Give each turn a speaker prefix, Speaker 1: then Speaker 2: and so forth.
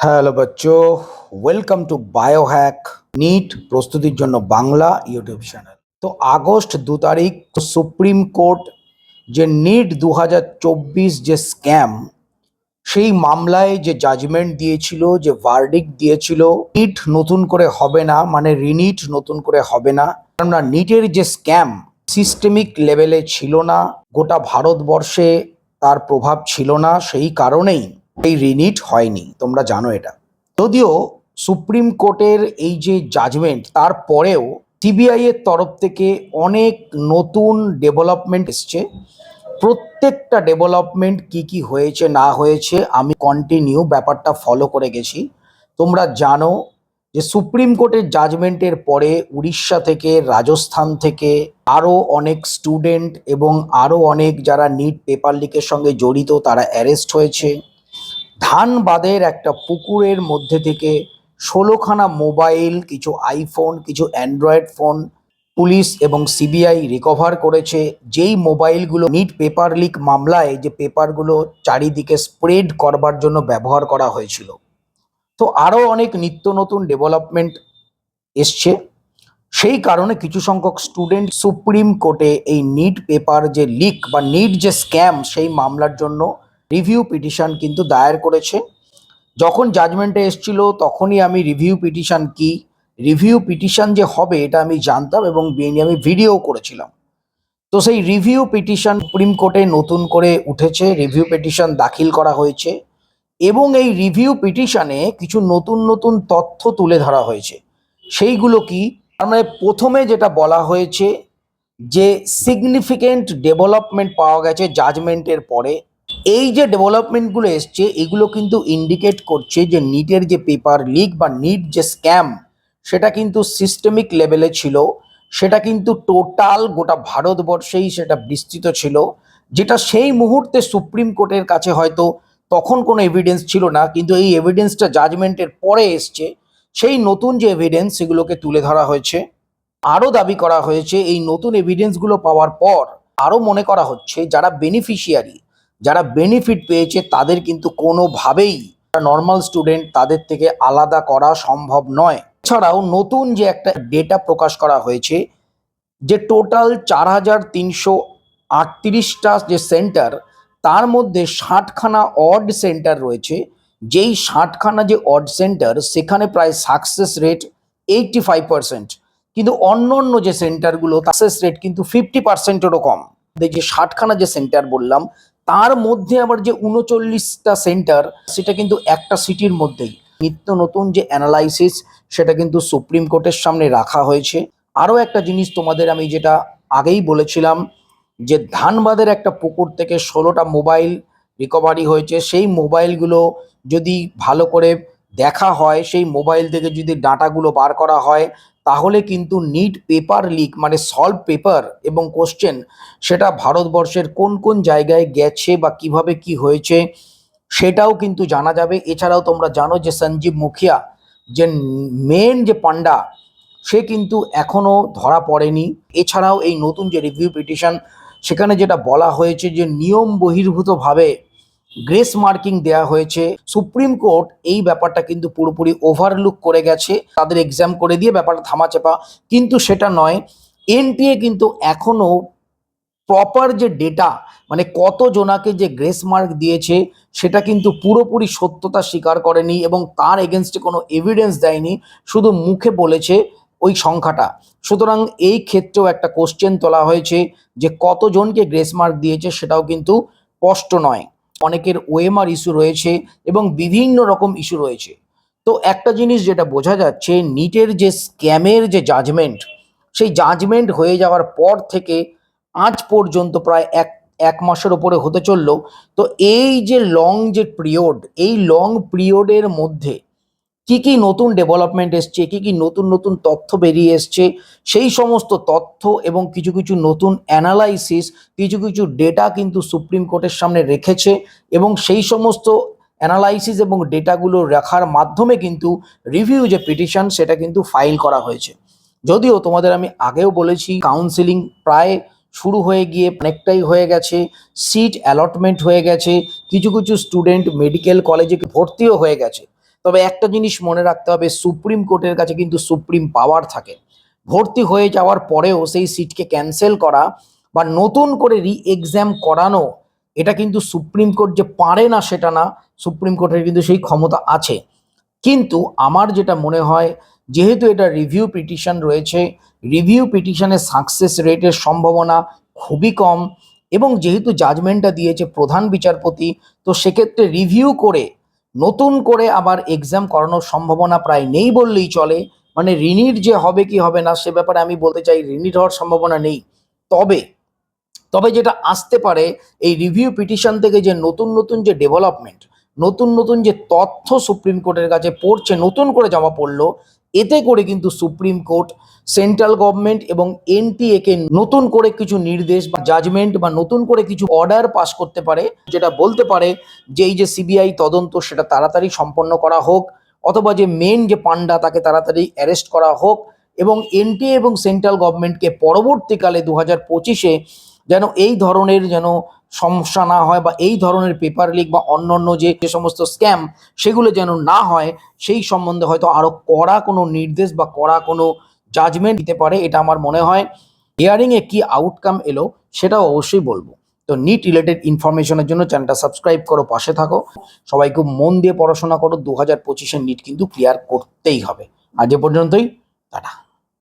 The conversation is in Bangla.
Speaker 1: হ্যালো বাচ্চো ওয়েলকাম টু বায়োহ্যাক নিট প্রস্তুতির জন্য বাংলা ইউটিউব চ্যানেল তো আগস্ট দু তারিখ সুপ্রিম কোর্ট যে নিট দু হাজার চব্বিশ যে স্ক্যাম সেই মামলায় যে জাজমেন্ট দিয়েছিল, যে ভার্ডিক দিয়েছিল নিট নতুন করে হবে না মানে রিনিট নতুন করে হবে না। কেননা নিটের যে স্ক্যাম সিস্টেমিক লেভেলে ছিল না, গোটা ভারতবর্ষে তার প্রভাব ছিল না, সেই কারণেই এই রিনিট হয়নি, তোমরা জানো এটা। যদিও সুপ্রিম কোর্টের এই যে জাজমেন্ট তারপরেও সিবিআই এর তরফ থেকে অনেক নতুন ডেভেলপমেন্ট এসছে। প্রত্যেকটা ডেভেলপমেন্ট কি কি হয়েছে, না হয়েছে, আমি কন্টিনিউ ব্যাপারটা ফলো করে গেছি। তোমরা জানো যে সুপ্রিম কোর্টের জাজমেন্টের পরে উড়িষ্যা থেকে, রাজস্থান থেকে আরও অনেক স্টুডেন্ট এবং আরও অনেক যারা নিট পেপার লিকের সঙ্গে জড়িত, তারা অ্যারেস্ট হয়েছে। ধানবাদের একটা পুকুরের মধ্যে থেকে ষোলোখানা মোবাইল, কিছু আইফোন, কিছু অ্যান্ড্রয়েড ফোন পুলিশ এবং সিবিআই রিকভার করেছে। যেই মোবাইলগুলো নিট পেপার লিক মামলায়, যে পেপারগুলো চারিদিকে স্প্রেড করবার জন্য ব্যবহার করা হয়েছিল। তো আরও অনেক নিত্য নতুন ডেভেলপমেন্ট এসছে। সেই কারণে কিছু সংখ্যক স্টুডেন্ট সুপ্রিম কোর্টে এই নিট পেপার যে লিক বা নিট যে স্ক্যাম সেই মামলার জন্য রিভিউ পিটিশন কিন্তু দায়ের করেছে। যখন জাজমেন্টে এসছিল, তখনই আমি রিভিউ পিটিশন কি? রিভিউ পিটিশন যে হবে, এটা আমি জানতাম এবং নিয়ে আমি ভিডিও করেছিলাম। তো সেই রিভিউ পিটিশন সুপ্রিম কোর্টে নতুন করে উঠেছে রিভিউ পিটিশন দাখিল করা হয়েছে এবং এই রিভিউ পিটিশনে কিছু নতুন নতুন তথ্য তুলে ধরা হয়েছে। সেইগুলো কি? তার মানে প্রথমে যেটা বলা হয়েছে যে সিগনিফিকেন্ট ডেভেলপমেন্ট পাওয়া গেছে জাজমেন্টের পরে। এই যে ডেভেলপমেন্টগুলো এসছে, এগুলো কিন্তু ইন্ডিকেট করছে যে নিটের যে পেপার লিক বা নিট যে স্ক্যাম সেটা কিন্তু সিস্টেমিক লেভেলে ছিল। সেটা কিন্তু টোটাল গোটা ভারতবর্ষেই সেটা বিস্তৃত ছিল। যেটা সেই মুহূর্তে সুপ্রিম কোর্টের কাছে হয়তো তখন কোনো এভিডেন্স ছিল না, কিন্তু এই এভিডেন্সটা জাজমেন্টের পরে এসছে। সেই নতুন যে এভিডেন্স সেগুলোকে তুলে ধরা হয়েছে। আরও দাবি করা হয়েছে, এই নতুন এভিডেন্সগুলো পাওয়ার পর আরও মনে করা হচ্ছে, যারা বেনিফিশিয়ারি যারা বেনিফিট পেয়েছে তাদের কিন্তু কোনোভাবেই নর্মাল স্টুডেন্ট তাদের থেকে আলাদা করা সম্ভব নয়। এছাড়াও নতুন যে একটা ডেটা প্রকাশ করা হয়েছে, যে টোটাল চার হাজার তিনশো আটত্রিশটা যে সেন্টার তার মধ্যে ষাটখানা অড সেন্টার রয়েছে। যেই ষাটখানা যে অড সেন্টার সেখানে প্রায় success rate eighty five percent কিন্তু অন্য অন্য যে সেন্টারগুলো সাকসেস রেট কিন্তু ফিফটি পার্সেন্টেরও কম। যে ষাটখানা যে সেন্টার বললাম তার মধ্যে আবার যে উনচল্লিশটা সেন্টার, সেটা কিন্তু একটা সিটির মধ্যেই। নিত্য নতুন যে অ্যানালাইসিস সেটা কিন্তু সুপ্রিম কোর্টের সামনে রাখা হয়েছে। আরও একটা জিনিস তোমাদের আমি যেটা আগেই বলেছিলাম, যে ধানবাদের একটা পুকুর থেকে ষোলোটা মোবাইল রিকভারি হয়েছে। সেই মোবাইলগুলো যদি ভালো করে দেখা হয়, সেই মোবাইল থেকে যদি ডাটাগুলো বার করা হয় তাহলে কিন্তু নিট পেপার লিক মানে সলভ পেপার এবং কোশ্চেন সেটা ভারতবর্ষের কোন কোন জায়গায় গেছে বা কীভাবে কি হয়েছে, সেটাও কিন্তু জানা যাবে। এছাড়াও তোমরা জানো যে সঞ্জীব মুখিয়া, যে মেন যে পান্ডা সে কিন্তু এখনও ধরা পড়েনি। এছাড়াও এই নতুন যে রিভিউ পিটিশন সেখানে যেটা বলা হয়েছে যে নিয়ম বহির্ভূতভাবে গ্রেস মার্কিং দেয়া হয়েছে। সুপ্রিম কোর্ট এই ব্যাপারটা কিন্তু পুরোপুরি ওভারলুক করে গেছে। তাদের এক্সাম করে দিয়ে ব্যাপারটা থামাচাপা। কিন্তু সেটা নয় এনটিএ কিন্তু এখনও প্রপার যে ডেটা মানে কত জনাকে যে গ্রেস মার্ক দিয়েছে, সেটা কিন্তু পুরোপুরি সত্যতা স্বীকার করেনি এবং তার এগেনস্টে কোনো এভিডেন্স দেয়নি, শুধু মুখে বলেছে ওই সংখ্যাটা। সুতরাং এই ক্ষেত্রেও একটা কোশ্চেন তোলা হয়েছে যে কতজনকে গ্রেস মার্ক দিয়েছে সেটাও কিন্তু স্পষ্ট নয়। অনেকের ওএমআর ইস্যু রয়েছে এবং বিভিন্ন রকম ইস্যু রয়েছে। তো একটা জিনিস যেটা বোঝা যাচ্ছে, নিটের যে স্ক্যামের যে জাজমেন্ট, সেই জাজমেন্ট হয়ে যাওয়ার পর থেকে আজ পর্যন্ত প্রায় এক এক মাসের ওপরে হতে চলল। তো এই যে লং যে পিরিয়ড, এই লং পিরিয়ডের মধ্যে কি কি নতুন ডেভেলপমেন্ট এসছে, কি কি নতুন নতুন তথ্য বেরিয়ে এসছে, সেই সমস্ত তথ্য এবং কিছু কিছু নতুন অ্যানালাইসিস কিছু কিছু ডেটা কিন্তু সুপ্রিম কোর্টের সামনে রেখেছে এবং সেই সমস্ত অ্যানালাইসিস এবং ডেটাগুলো রাখার মাধ্যমে কিন্তু রিভিউ যে পিটিশন সেটা কিন্তু ফাইল করা হয়েছে। যদিও তোমাদের আমি আগেও বলেছি কাউন্সিলিং প্রায় শুরু হয়ে গিয়ে অনেকটাই হয়ে গেছে সিট অ্যালটমেন্ট হয়ে গেছে, কিছু কিছু স্টুডেন্ট মেডিকেল কলেজে ভর্তিও হয়ে গেছে। তবে একটা জিনিস মনে রাখতে হবে, সুপ্রিম কোর্টের কাছে কিন্তু সুপ্রিম পাওয়ার থাকে। ভর্তি হয়ে যাওয়ার পরেও সেই সিটকে ক্যান্সেল করা বা নতুন করে রি এক্সাম করানো, এটা কিন্তু সুপ্রিম কোর্ট যে পারে না সেটা না, সুপ্রিম কোর্টের কিন্তু সেই ক্ষমতা আছে। কিন্তু আমার যেটা মনে হয়, যেহেতু এটা রিভিউ পিটিশন রয়েছে রিভিউ পিটিশনের সাকসেস রেটের সম্ভাবনা খুবই কম এবং যেহেতু জাজমেন্টটা দিয়েছে প্রধান বিচারপতি, তো সেক্ষেত্রে রিভিউ করে নতুন করে আবার এক্সাম করানোর সম্ভাবনা প্রায় নেই বললেই চলে। মানে রিনিট যে হবে কি হবে না, সে ব্যাপারে আমি বলতে চাই রিনিট হওয়ার সম্ভাবনা নেই। তবে তবে যেটা আসতে পারে, এই রিভিউ পিটিশন থেকে যে নতুন নতুন যে ডেভেলপমেন্ট নতুন নতুন যে তথ্য সুপ্রিম কোর্টের কাছে পড়ছে, নতুন করে জমা পড়ল এতে করে কিন্তু সুপ্রিম কোর্ট, সেন্ট্রাল গভর্নমেন্ট এবং এনটিএ কে নতুন করে কিছু নির্দেশ বা জাজমেন্ট বা নতুন করে কিছু অর্ডার পাস করতে পারে, যেটা বলতে পারে যে এই যে সিবিআই তদন্ত সেটা তাড়াতাড়ি সম্পন্ন করা হোক, অথবা যে মেন যে পান্ডা তাকে তাড়াতাড়ি অ্যারেস্ট করা হোক এবং এনটিএ এবং সেন্ট্রাল গভর্নমেন্টকে পরবর্তীকালে দু হাজার পঁচিশে যেন এই ধরনের যেন সমস্যা না হয় বা এই ধরনের পেপার লিক বা অন্য যে যে সমস্ত স্ক্যাম সেগুলো যেন না হয়, সেই সম্বন্ধে হয়তো আরও কড়া কোনো নির্দেশ বা কড়া কোনো জাজমেন্ট দিতে পারে, এটা আমার মনে হয়। হিয়ারিং এ কি আউটকাম এলো সেটাও অবশ্যই বলব। তো নিট রিলেটেড ইনফরমেশনের জন্য চ্যানেলটা সাবস্ক্রাইব করো, পাশে থাকো। সবাই খুব মন দিয়ে পড়াশোনা করো, দু হাজার পঁচিশের নিট কিন্তু ক্লিয়ার করতেই হবে। আজ এ পর্যন্তই, টাটা।